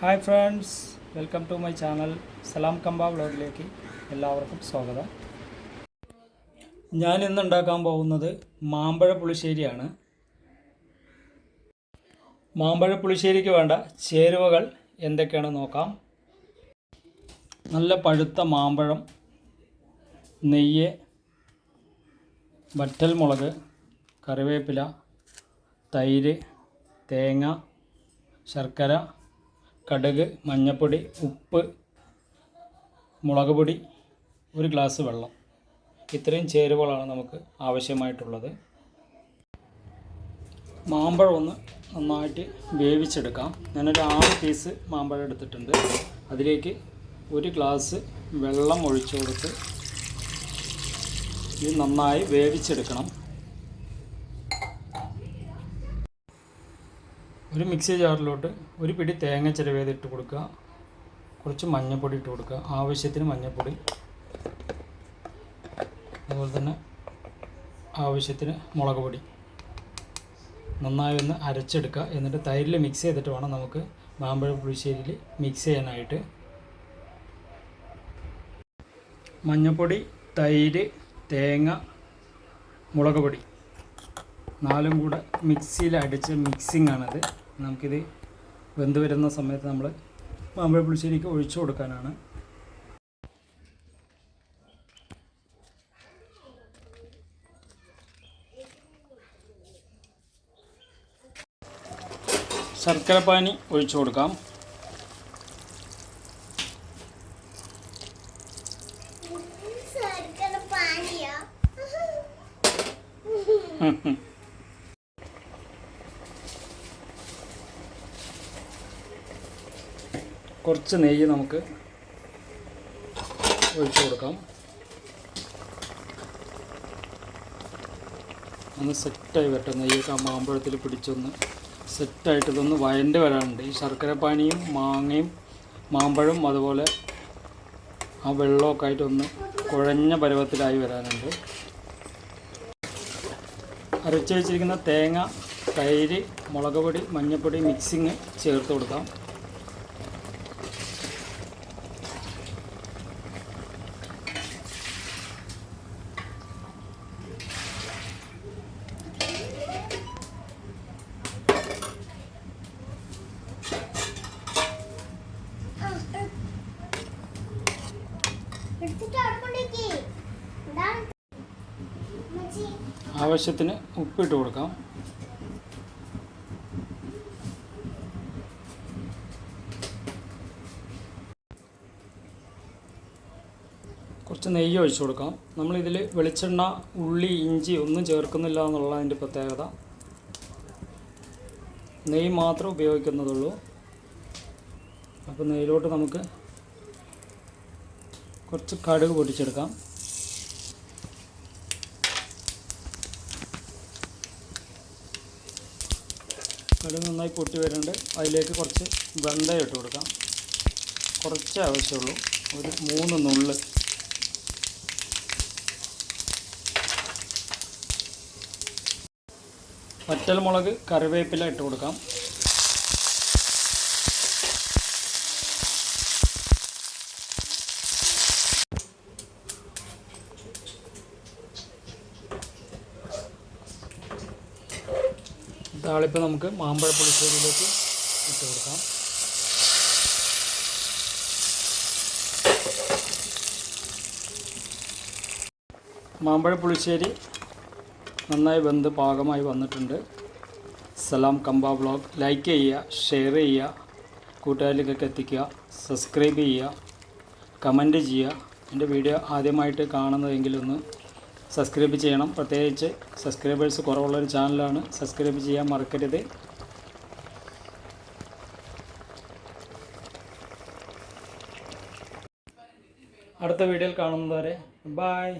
Hi friends welcome to my channel സലാം കമ്പ വ്ലോഗിലേക്ക് എല്ലാവർക്കും സ്വാഗതം. ഞാൻ ഇന്ന് ഉണ്ടാക്കാൻ പോകുന്നത് മാമ്പഴ പുളിശ്ശേരിയാണ്. മാമ്പഴ പുളിശ്ശേരിക്ക് വേണ്ട ചേരുവകൾ എന്തൊക്കെയാണ് നോക്കാം. നല്ല പഴുത്ത മാമ്പഴം നെയ്യ് വറ്റൽ മുളക് കറിവേപ്പില തൈര് തേങ്ങ ശർക്കര കടുക് മഞ്ഞൾപ്പൊടി ഉപ്പ് മുളക് പൊടി ഒരു ഗ്ലാസ് വെള്ളം. ഇത്രയും ചേരുവകളാണ് നമുക്ക് ആവശ്യമായിട്ടുള്ളത്. മാമ്പഴം ഒന്ന് നന്നായിട്ട് വേവിച്ചെടുക്കാം. ഞാനൊരു ആറ് പീസ് മാമ്പഴം എടുത്തിട്ടുണ്ട്. അതിലേക്ക് ഒരു ഗ്ലാസ് വെള്ളം ഒഴിച്ചു കൊടുത്ത് ഇത് നന്നായി വേവിച്ചെടുക്കണം. ഒരു മിക്സി ജാറിലോട്ട് ഒരു പിടി തേങ്ങ ചിരവേത് ഇട്ട് കൊടുക്കുക. കുറച്ച് മഞ്ഞൾപ്പൊടി ഇട്ട് കൊടുക്കുക. ആവശ്യത്തിന് മഞ്ഞൾപ്പൊടി അതുപോലെ തന്നെ ആവശ്യത്തിന് മുളക് പൊടി. നന്നായി ഒന്ന് അരച്ചെടുക്കുക. എന്നിട്ട് തൈരിൽ മിക്സ് ചെയ്തിട്ട് വേണം നമുക്ക് മാമ്പഴ പുളിശ്ശേരിയിൽ മിക്സ് ചെയ്യാനായിട്ട്. മഞ്ഞൾപ്പൊടി തൈര് തേങ്ങ മുളക് പൊടി. നാലും കൂടെ മിക്സിയിൽ അടിച്ച് മിക്സിംഗ് ആണത്. നമുക്കിത് വെന്ത് വരുന്ന സമയത്ത് നമ്മൾ മാമ്പഴ പുളിശ്ശേരിക്ക് ഒഴിച്ചു കൊടുക്കാനാണ്. ശർക്കര പാനി ഒഴിച്ചു കൊടുക്കാം. ശർക്കര പാനിയോ? കുറച്ച് നെയ്യ് നമുക്ക് ഒഴിച്ചു കൊടുക്കാം. ഒന്ന് സെറ്റായി വരട്ടെ. നെയ്യൊക്കെ ആ മാമ്പഴത്തിൽ പിടിച്ചൊന്ന് സെറ്റായിട്ട് ഇതൊന്ന് വയന്റെ വരാനുണ്ട്. ഈ ശർക്കര പാനിയും മാങ്ങയും മാമ്പഴം അതുപോലെ ആ വെള്ളമൊക്കെ ആയിട്ടൊന്ന് കുഴഞ്ഞ പരുവത്തിലായി വരാനുണ്ട്. അരച്ചു വെച്ചിരിക്കുന്ന തേങ്ങ തൈര് മുളക് പൊടി മഞ്ഞൾപ്പൊടി മിക്സിങ് ചേർത്ത് കൊടുക്കാം. ആവശ്യത്തിന് ഉപ്പിട്ട് കൊടുക്കാം. കുറച്ച് നെയ്യ് ഒഴിച്ചു കൊടുക്കാം. നമ്മളിതിൽ വെളിച്ചെണ്ണ ഉള്ളി ഇഞ്ചി ഒന്നും ചേർക്കുന്നില്ല എന്നുള്ള അതിന്റെ പ്രത്യേകത. നെയ്യ് മാത്രം ഉപയോഗിക്കുന്നതുള്ളൂ. അപ്പോൾ നെയ്യിലോട്ട് നമുക്ക് കുറച്ച് കടുക് പൊടിച്ചെടുക്കാം കടുക് നന്നായി പൊട്ടി വരുന്നുണ്ട്. അതിലേക്ക് കുറച്ച് വെന്തയം ഇട്ട് കൊടുക്കാം. കുറച്ച് ആവശ്യമുള്ളൂ. ഒരു മൂന്ന് നുള്ള്. വറ്റൽമുളക് കറിവേപ്പില ഇട്ട് കൊടുക്കാം. താളിപ്പ് നമുക്ക് മാമ്പഴ പുളിശ്ശേരിയിലേക്ക് ഇട്ട് കൊടുക്കാം. മാമ്പഴ പുളിശ്ശേരി നന്നായി വെന്ത് പാകമായി വന്നിട്ടുണ്ട്. സലാം കമ്പ ബ്ലോഗ് ലൈക്ക് ചെയ്യുക ഷെയർ ചെയ്യുക കൂട്ടുകാരിലേക്കൊക്കെ എത്തിക്കുക സബ്സ്ക്രൈബ് ചെയ്യുക കമന്റ് ചെയ്യുക. എന്റെ വീഡിയോ ആദ്യമായിട്ട് കാണുന്നതെങ്കിൽ ഒന്ന് സബ്സ്ക്രൈബ് ചെയ്യണം. പ്രത്യേകിച്ച് സബ്സ്ക്രൈബേഴ്സ് കുറവുള്ളൊരു ചാനലാണ്. സബ്സ്ക്രൈബ് ചെയ്യാൻ മറക്കരുത്. അടുത്ത വീഡിയോയിൽ കാണുന്നതുവരെ ബായ്